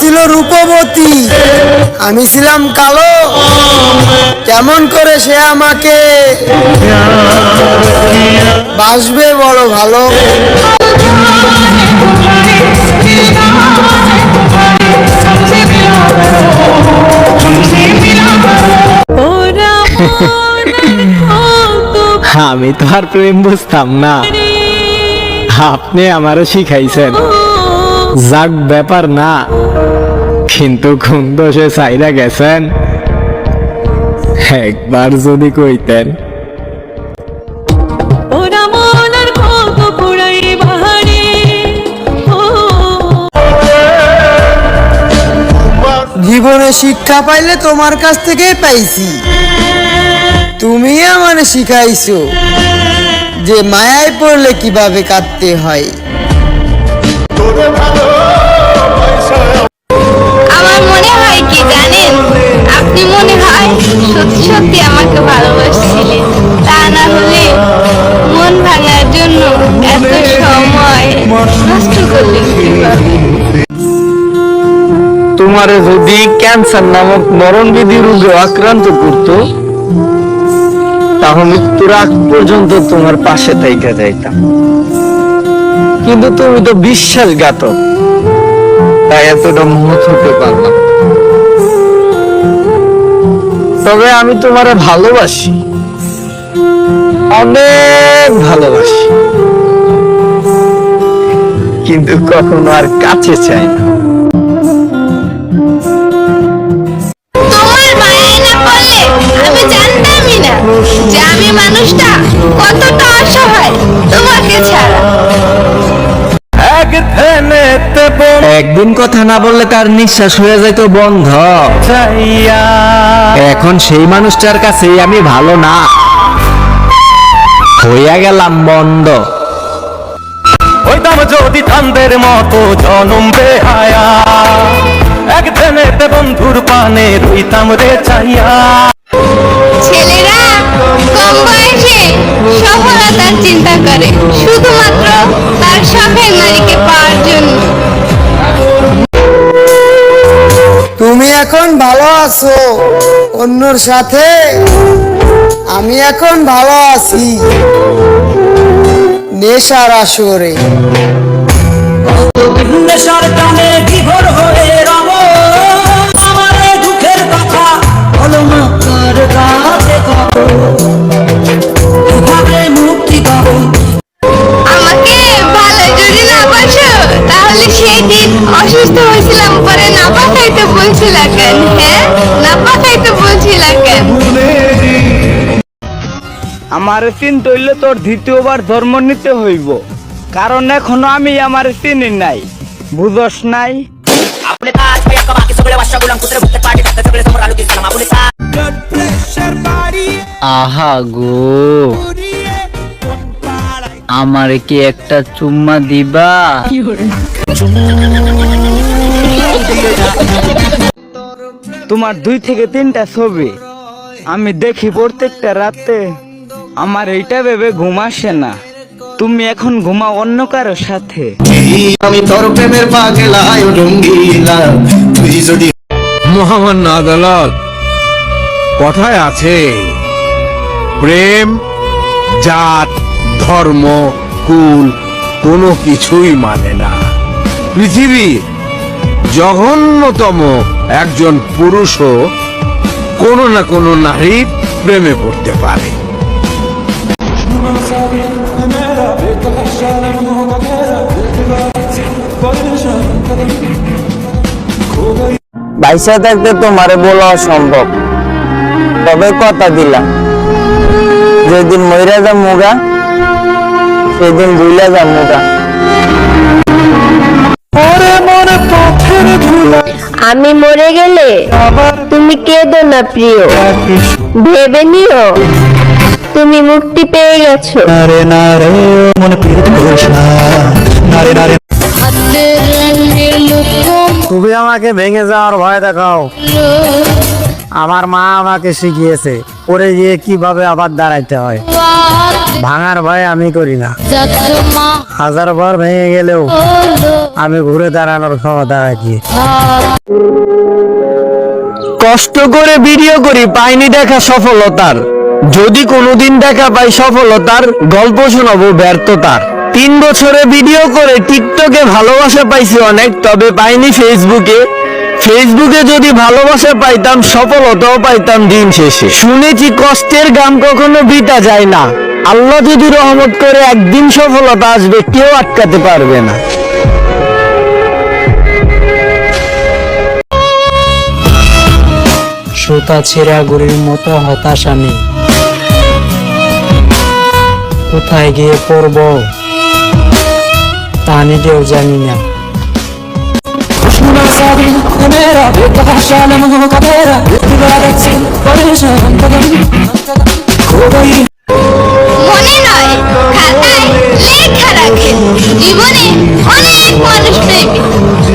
ছিল রূপবতী। আমি ছিলাম কালো। কেমন করে সে আমাকে বাসবে বড় ভালো। আমি তো আর প্রেম বুঝতাম না। আপনি আমারও শিখাইছেন। যাক ব্যাপার না। কিন্তু কোন দোষে চাইরা গেছেন। একবার যদি কইতেন। জীবনে শিক্ষা পাইলে তোমার কাছ থেকেই পাইছি। তুমি আমারে শিখাইছো যে মায়ায় পড়লে কীভাবে কাঁদতে হয়। কি জানেন? আপনি মনে হয় সত্যি সত্যি আমাকে ভালোবাসছিলেন। তা না হলে মন ভাঙার জন্য এত সময় নষ্ট করলেন তোমারে যদি ক্যান্সার নামক মরণবিধি রোগে আক্রান্ত করত তাহলে মৃত্যুর আগ পর্যন্ত তোমার পাশে থাইকা যাইতাম। কিন্তু তুমি তো বিশ্বাসঘাতক, তাই এতটা মহৎ হতে পারলাম তবে আমি তোমারে ভালোবাসি। অনেক ভালোবাসি। কিন্তু কখনো আর কাছে চাই না। একদিন কথা না বললে তার নিঃশ্বাস হয়ে যাইতো বন্ধ। এখন সেই মানুষটার কাছেই আমি ভালো না। হইয়া গেলাম বন্ধ। হইতাম যদি ধানদের মতো জনম বেহায়া। একদিনেতে বন্ধুর পানে রইতাম রে চাইয়া ছেলেরা কম বয়সে সফলতার চিন্তা করে। শুধুমাত্র তার শখের নারীকে তুমি এখন ভালো আছো, অন্যর সাথে আমি এখন ভালো আছি। নেশার আসরে। নেশার টানে বিভোর হয়ে রব। আমার দুঃখের কথা কেন হ্যাঁ? না পাঠাইতে বলছিলা কেন আমার চিনতে হইলে তোর দ্বিতীয়বার ধর্ম নিতে হইব। কারণ এখনও আমি আমার চিনি নাই। বুঝস নাই? আহা গো। আমারে কি একটা চুম্মা দিবা? তোমার দুই থেকে তিনটা ছবি। আমি দেখি প্রত্যেকটা রাতে। আমার এইটা ভেবে ঘুম আসে না। তুমি এখন ঘুমাও অন্য কারও সাথে। আমি তোর প্রেমের পাগলায় রঙ্গিলা তুই যদি মহামান্য আদালত, কথায় আছে, প্রেম, জাত, ধর্ম, কুল কোনো কিছুই মানে না। পৃথিবীর জঘন্যতম একজন পুরুষও কোনো না কোনো নারীর প্রেমে পড়তে পারে। বাইসা থাকতে তোমারে বলা অসম্ভব। তবে কথা দিলাম। যেদিন মইরা যা মুগা, সেদিন ভুইলা যা মুগা। আমি মরে গেলে তুমি কেঁদো না প্রিয়। ভেবে নিও তুমি মুক্তি পেয়ে গেছো। নারে নারে মনে নারে নারে। তুমি আমাকে ভেঙে যাওয়ার ভয় দেখাও। আমার মা আমাকে শিখিয়েছে। পরে গিয়ে কীভাবে আবার দাঁড়াইতে হয়? ভাঙার ভয় আমি করি না। হাজার বার ভেঙে গেলেও আমি ঘুরে দাঁড়ানোর ক্ষমতা রাখি। কষ্ট করে ভিডিও করি, পাইনি দেখা সফলতার। যদি কোনোদিন দেখা পাই সফলতার, গল্প শোনাবো ব্যর্থতার। তিন বছরে ভিডিও করে টিকটকে ভালোবাসা পাইছি অনেক, তবে পাইনি ফেসবুকে ফেসবুকে যদি ভালোবাসা পাইতাম, সফলতাও পাইতাম দিন শেষে। শুনেছি কষ্টের গাম কখনো বিটা যায় না। আল্লাহ যদি রহমত করে, একদিন সফলতা আসবে, কেউ আটকাতে পারবে না। সুতা ছেঁড়া গুড়ির মতো হতাশ আমি কোথায় গিয়ে পড়ব, তা নিজেও জানি না। حق ميرا يطلع الشعلم هو كبيرة تبارك سن بريشة منتقم খুবই মনে নয় খাতায় লেখা রাখেন জীবনে অনেক মানুষ দেখি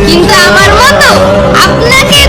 কিন্তু আমার মতো আপনাকে